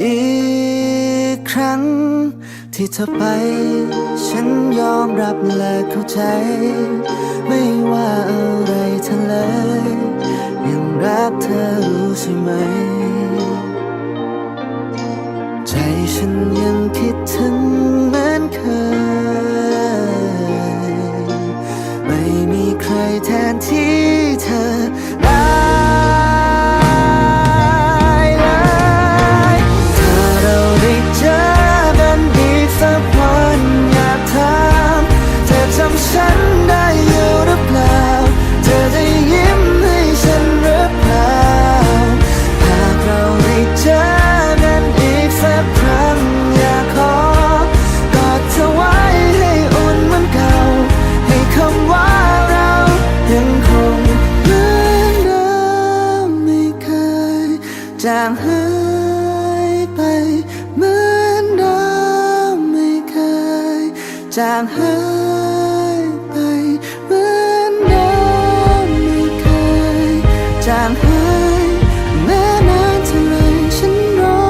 อีกครั้ง ที่เธอไป ฉันยอมรับและเข้าใจ ไม่ว่าอะไรเธอเลย ยังรักเธอรู้ใช่ไหม จางหายไปเหมือนเดิมไม่เคย จางหายไปเหมือนเดิมไม่เคย จางหายแม้นานเท่าไรฉันรอ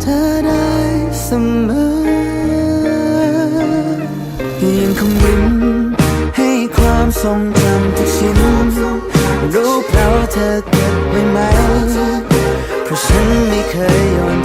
เธอได้เสมอยังคงยิ้มให้ความทรงจำทุกชิ้นรู้เปล่าเธอเก็บไว้ไหม เพราะ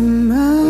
summer.